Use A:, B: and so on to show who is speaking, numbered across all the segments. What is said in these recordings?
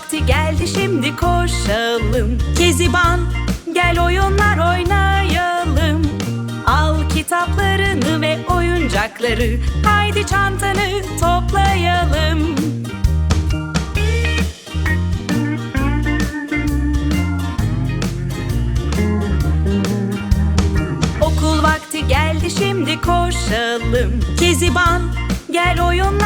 A: vakti geldi şimdi koşalım. Keziban gel oyunlar oynayalım. Al kitaplarını ve oyuncakları Haydi çantanı toplayalım. Okul vakti geldi şimdi koşalım. Keziban gel oyunlar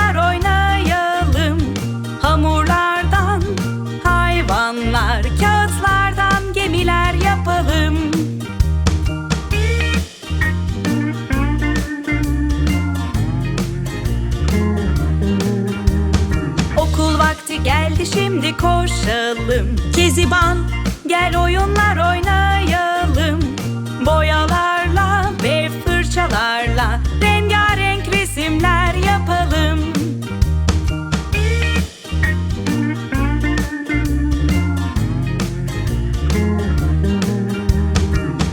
A: geldi şimdi koşalım. Keziban gel oyunlar oynayalım. Boyalarla ve fırçalarla Rengarenk resimler yapalım.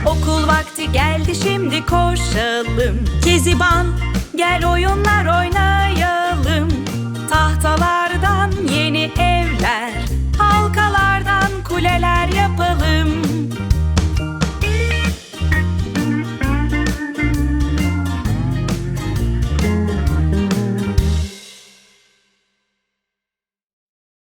A: Okul vakti geldi şimdi koşalım. Keziban